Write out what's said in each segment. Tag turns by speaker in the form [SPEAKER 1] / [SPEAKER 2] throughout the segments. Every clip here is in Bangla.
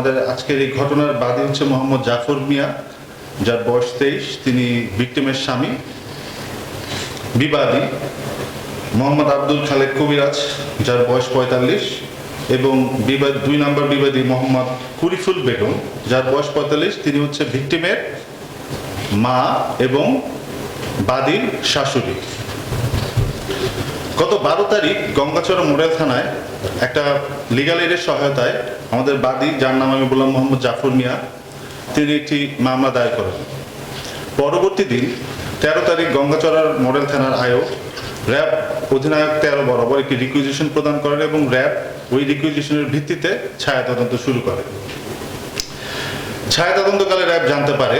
[SPEAKER 1] আমাদের আজকের এই ঘটনার বাদী হচ্ছে মোহাম্মদ জাফর মিয়া, যার বয়স তেইশ, তিনি ভিক্টিমের স্বামী, বিবাদী, মোহাম্মদ আব্দুল খালেক কবিরাজ, যার বয়স পঁয়তাল্লিশ, এবং বিবাদ, দুই নম্বর বিবাদী মোহাম্মদ কুরিফুল বেগম, যার বয়স পঁয়তাল্লিশ, তিনি হচ্ছে ভিক্টিমের মা এবং বাদীর শাশুড়ি। গত বারো তারিখ গঙ্গাচড়া মোড়েল থানায় একটা লিগাল এডের সহায়তায় আমাদের বাদী, যার নাম আমি বললাম মোহাম্মদ জাফর মিয়া, তিনি একটি মামলা দায়ের করেন। পরবর্তী দিন তেরো তারিখ গঙ্গাচড়ার মডেল থানার আয়োগ র্যাব অধিনায়ক তেরো বরাবর একটি রিকুইজিশন প্রদান করেন এবং র্যাব ওই রিকুইজিশনের ভিত্তিতে ছায়া তদন্ত শুরু করে। ছায়া তদন্তকালে র্যাব জানতে পারে,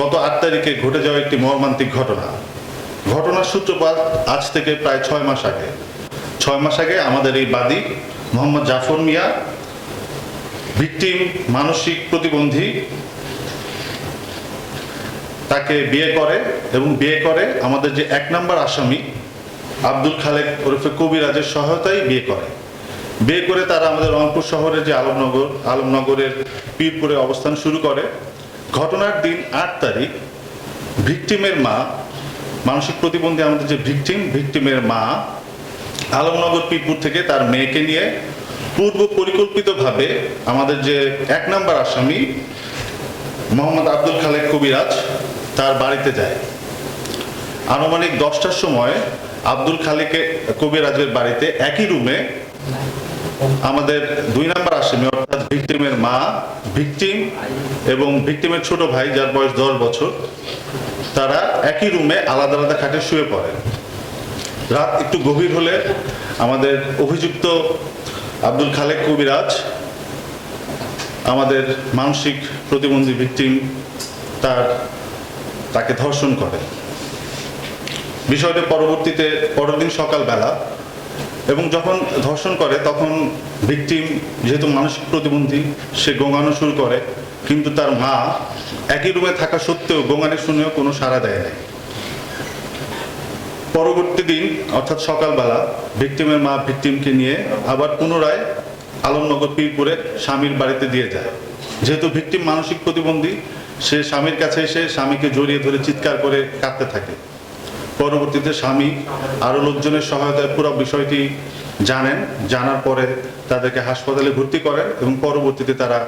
[SPEAKER 1] গত আট তারিখে ঘটে যাওয়া একটি মর্মান্তিক ঘটনা। ঘটনার সূত্রপাত আজ থেকে প্রায় ছয় মাস আগে। ছয় মাস আগে আমাদের এই বাদী, মোহাম্মদ জাফর মিয়া, ভিকটিম, মানসিক প্রতিবন্ধী, তাকে বিয়ে করে এবং বিয়ে করে আমাদের যে এক নম্বর আসামি, আব্দুল খালেক ওরফে কবিরাজের সহায়তায় বিয়ে করে। বিয়ে করে তারা আমাদের রংপুর শহরের যে আলমনগর, আলমনগরের পীরপুরে অবস্থান শুরু করে। ঘটনার দিন আট তারিখ, ভিকটিমের মা মানসিক প্রতিবন্ধী আমাদের যে ভিকটিম, ভিকটিমের মা, আলমনগর, পিরপুর থেকে তার মেয়েকে নিয়ে পূর্ব পরিকল্পিতভাবে আমাদের যে এক নম্বর আসামি, মোহাম্মদ আব্দুল খালেক কবিরাজ, তার বাড়িতে যায়। আনুমানিক দশটার সময় আব্দুল খালেকে কবিরাজের বাড়িতে একই রুমে আমাদের দুই নম্বর আসামি, অর্থাৎ ভিকটিমের মা, ভিকটিম এবং ভিকটিমের ছোট ভাই, যার বয়স দশ বছর তারা একই রুমে আলাদা আলাদা খাটে শুয়ে পড়ে। রাত একটু গভীর হলে আমাদের অভিযুক্ত আব্দুল খালেক কবিরাজ, আমাদের মানসিক প্রতিবন্ধী ভিকটিম, তার, তাকে ধর্ষণ করে। বিষয়টি পরবর্তীতে পরের দিন সকালবেলা এবং যখন ধর্ষণ করে তখন ভিকটিম যেহেতু মানসিক প্রতিবন্ধী, সে গোঙানো শুরু করে। কিন্তু তার মা একই রুমে থাকা সত্ত্বেও গোঙানি শুনেও কোনো সাড়া দেয় নাই। পরবর্তী দিন, অর্থাৎ সকালবেলা, ভিকটিমের মা ভিকটিমকে নিয়ে আবার পুনরায় আলমনগর পীরপুরে স্বামীর বাড়িতে দিয়ে যায়। যেহেতু ভিকটিম মানসিক প্রতিবন্ধী, সে স্বামীর কাছে এসে স্বামীকে জড়িয়ে ধরে চিৎকার করে কাঁদতে থাকে। পরবর্তীতে স্বামী আরও লোকজনের সহায়তায় পুরো বিষয়টি জানেন, জানার পরে তাদেরকে হাসপাতালে ভর্তি করেন এবং পরবর্তীতে তারা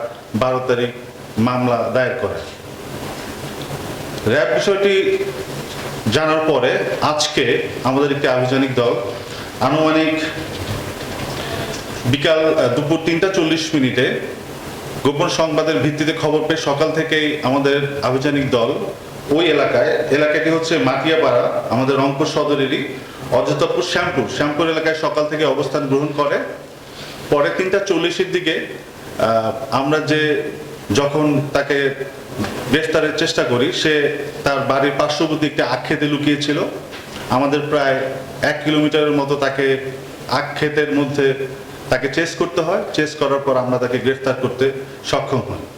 [SPEAKER 1] বারো তারিখ মামলা দায়ের করে। র্যাব বিষয়টি জানার পরে আজকে আমাদের একটি আভিযানিক দল আনুমানিক বিকাল দুপুর তিনটা চল্লিশ মিনিটে গোপন সংবাদের ভিত্তিতে খবর পেয়ে সকাল থেকেই আমাদের আভিযানিক দল ওই এলাকায়, এলাকাটি হচ্ছে মাটিয়াপাড়া, আমাদের রংপুর সদরেরই অযোধ্যাপুর শ্যামপুর। শ্যামপুর এলাকায় সকাল থেকে অবস্থান গ্রহণ করে। পরে তিনটা চল্লিশের দিকে আমরা যে যখন তাকে গ্রেফতারের চেষ্টা করি, সে তার বাড়ির পার্শ্ববর্তী একটি আক্ষেতে লুকিয়েছিল। আমাদের প্রায় এক কিলোমিটারের মতো তাকে আক্ষেতের মধ্যে তাকে চেস করতে হয়। চেস করার পর আমরা তাকে গ্রেফতার করতে সক্ষম হই।